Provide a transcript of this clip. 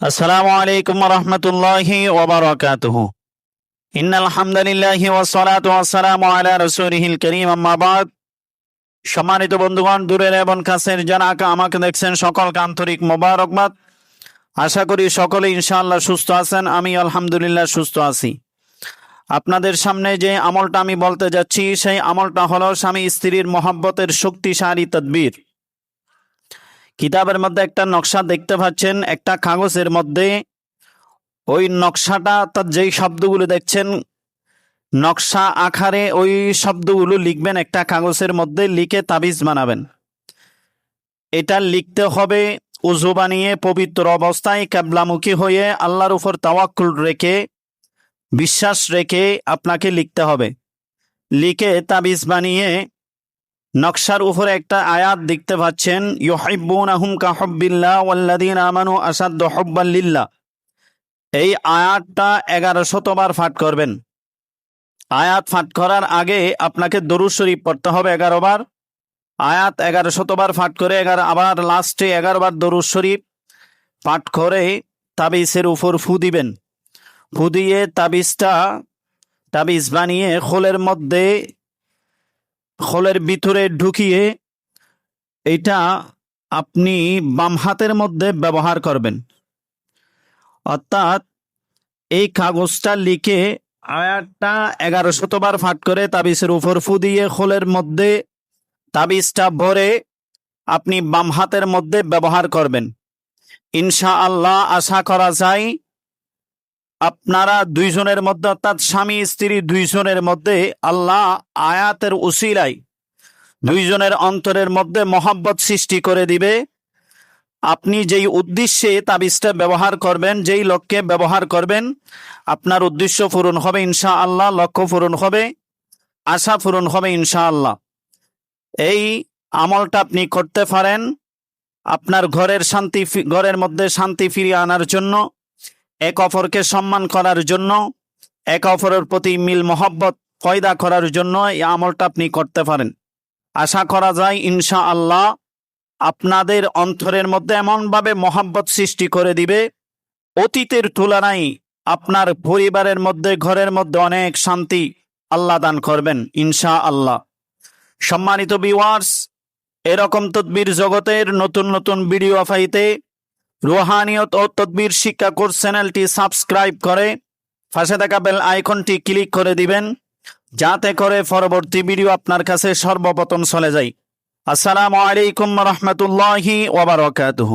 আসসালামু আলাইকুম রহমতুল্লাহি ওবরাকাতুহ। ইন্নাল হামদুলিল্লাহি ওয়াসসালাতু ওয়াসসালামু আলা রাসূলিহিল কারীম, আম্মা বাদ। সম্মানিত বন্ধুগণ, দূরের এবং কাছের যারা আমাকে দেখছেন, সকলকে আন্তরিক মোবারকবাদ। আশা করি সকলে ইনশাআল্লাহ সুস্থ আছেন, আমি আলহামদুলিল্লাহ সুস্থ আছি। আপনাদের সামনে যে আমলটা আমি বলতে যাচ্ছি, সেই আমলটা হলো স্বামী স্ত্রীর মহব্বতের শক্তিশালী তদবির। কিতাবের মধ্যে একটা নকশা দেখতে পাচ্ছেন, একটা কাগজের মধ্যে। ওই নকশাটা তার যেই শব্দগুলো দেখছেন, নকশা আকারে ওই শব্দগুলো লিখবেন, একটা কাগজের মধ্যে লিখে তাবিজ বানাবেন। এটা লিখতে হবে উজু বানিয়ে পবিত্র অবস্থায় ক্যাবলামুখী হয়ে আল্লাহর উপর তাওয়াক্কুল রেখে, বিশ্বাস রেখে আপনাকে লিখতে হবে। লিখে তাবিজ বানিয়ে নকশার উপরে একটা আয়াত দেখতে পাচ্ছেন, ইউহিব্বুনাহুম কাহুব্বিল্লাহ ওয়াল্লাযীন আমানু আসাদ্দু হুব্বান লিল্লাহ। এই আয়াতটা এগারো শতবার পাঠ করবেন। আয়াত পাঠ করার আগে আপনাকে দরুদ শরীফ পড়তে হবে এগারো বার। আয়াত এগারো শতবার পাঠ করে এগারো, আবার লাস্টে এগারো বার দরুদ শরীফ পাঠ করে তাবিজের উপর ফু দিবেন। ফু দিয়ে তাবিজটা, তাবিজ বানিয়ে খোলের মধ্যে খোলের ভিতরে ঢুকিয়ে এটা আপনি বাম হাতের মধ্যে ব্যবহার করবেন। অর্থাৎ এই কাগজটা লিখে আয়াতটা এগারো শতবার ফাট করে তাবিজের উপর ফু দিয়ে খোলের মধ্যে তাবিজটা ভরে আপনি বাম হাতের মধ্যে ব্যবহার করবেন। ইনশা আল্লাহ আশা করা যায় আপনারা দুইজনের মধ্যে, অর্থাৎ স্বামী, স্ত্রী দুইজনের মধ্যে আল্লাহ আয়াতের উসিলাই দুইজনের অন্তরের মধ্যে মহাব্বত সৃষ্টি করে দিবে। আপনি যেই উদ্দেশ্যে তাবিজটা ব্যবহার করবেন, যেই লক্ষ্যে ব্যবহার করবেন, আপনার উদ্দেশ্য পূরণ হবে ইনশা আল্লাহ লক্ষ্য পূরণ হবে, আশা পূরণ হবে ইনশা আল্লাহ এই আমলটা আপনি করতে পারেন আপনার ঘরের শান্তি ঘরের মধ্যে শান্তি ফিরিয়ে আনার জন্য। এক অপরকে সম্মান করার জন্য, এক অপরের প্রতি মিল, মহব্বত পয়দা করার জন্য এই আমলটা আপনি করতে পারেন। আশা করা যায় ইনশা আল্লাহ আপনাদের অন্তরের মধ্যে এমনভাবে মহাব্বত সৃষ্টি করে দিবে, অতীতের তুলনায় আপনার পরিবারের মধ্যে, ঘরের মধ্যে অনেক শান্তি আল্লাহ দান করবেন ইনশা আল্লাহ সম্মানিত বিওয়ার্স এরকম তদ্বির জগতের নতুন নতুন ভিডিও পাইতে রুহানিয়ত ও তদ্বির শিক্ষা কোর্স চ্যানেলটি সাবস্ক্রাইব করে পাশে থাকা বেল আইকনটি ক্লিক করে দিবেন, যাতে করে পরবর্তী ভিডিও আপনার কাছে সর্বপ্রথম চলে যায়। আসসালামু আলাইকুম রহমতুল্লাহি ওবরাকাতুহু